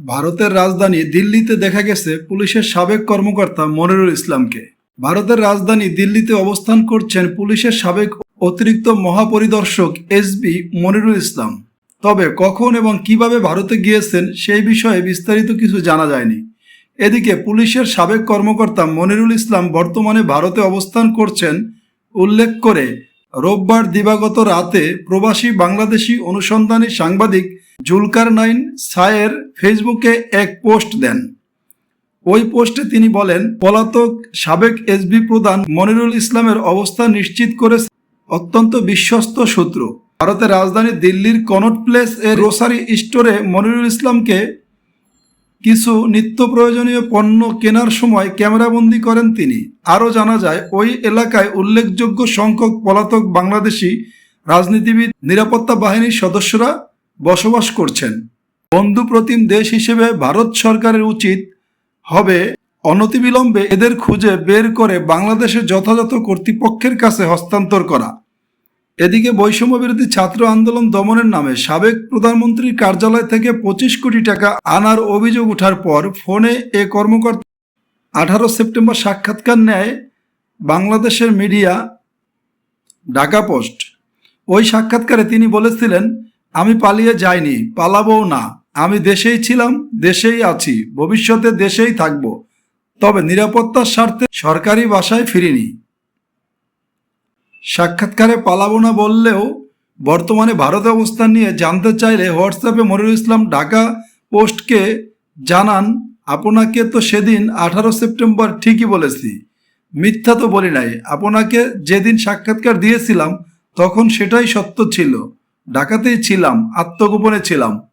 ভারতের রাজধানী দিল্লিতে দেখা গেছে পুলিশের সাবেক কর্মকর্তা মনিরুল ইসলামকে। ভারতের রাজধানী দিল্লিতে অবস্থান করছেন পুলিশের সাবেক অতিরিক্ত মহাপরিদর্শক এসবি মনিরুল ইসলাম। তবে কখন এবং কীভাবে ভারতে গিয়েছেন সেই বিষয়ে বিস্তারিত কিছু জানা যায়নি। এদিকে পুলিশের সাবেক কর্মকর্তা মনিরুল ইসলাম বর্তমানে ভারতে অবস্থান করছেন উল্লেখ করে, রোববার দিবাগত রাতে প্রবাসী বাংলাদেশি অনুসন্ধানী সাংবাদিক জুলকার নাইন সায়ের ফেসবুকে এক পোস্ট দেন। ওই পোস্টে তিনি বলেন, পলাতক সাবেক এসবি প্রধান মনিরুল ইসলামের অবস্থা নিশ্চিত করে অত্যন্ত বিশ্বস্ত সূত্র ভারতের রাজধানী দিল্লির কনট প্লেস এর গ্রোসারি স্টোরে মনিরুল ইসলামকে কিছু নিত্য প্রয়োজনীয় পণ্য কেনার সময় ক্যামেরাবন্দি করেন তিনি। আরও জানা যায়, ওই এলাকায় উল্লেখযোগ্য সংখ্যক পলাতক বাংলাদেশি রাজনীতিবিদ, নিরাপত্তা বাহিনীর সদস্যরা বসবাস করছেন। বন্ধুপ্রতিম দেশ হিসেবে ভারত সরকারের উচিত হবে অনতিবিলম্বে এদের খুঁজে বের করে বাংলাদেশের যথাযথ কর্তৃপক্ষের কাছে হস্তান্তর করা। এদিকে বৈষম্য বিরোধী ছাত্র আন্দোলন দমনের নামে সাবেক প্রধানমন্ত্রীর কার্যালয় থেকে পঁচিশ কোটি টাকা আনার অভিযোগ ওঠার পর ফোনে এ কর্মকর্তা আঠারো সেপ্টেম্বর সাক্ষাৎকার নেয় বাংলাদেশের মিডিয়া ঢাকা পোস্ট। ওই সাক্ষাৎকারে তিনি বলেছিলেন আমি পালিয়ে যাইনি, পালাবও না। আমি দেশেই ছিলাম, দেশেই আছি, ভবিষ্যতে দেশেই থাকব। তবে নিরাপত্তার স্বার্থে সরকারি বাসায় ফিরিনি। সাক্ষাৎকারে পালাবো না বললেও বর্তমানে ভারতে অবস্থান নিয়ে জানতে চাইলে হোয়াটসঅ্যাপে মনিরুল ইসলাম ঢাকা পোস্টকে জানান, আপনাকে তো সেদিন আঠারো সেপ্টেম্বর ঠিকই বলেছি। মিথ্যা তো বলি নাই। আপনাকে যেদিন সাক্ষাৎকার দিয়েছিলাম, তখন সেটাই সত্য ছিল। ঢাকাতেই ছিলাম আত্মগোপনে ছিলাম।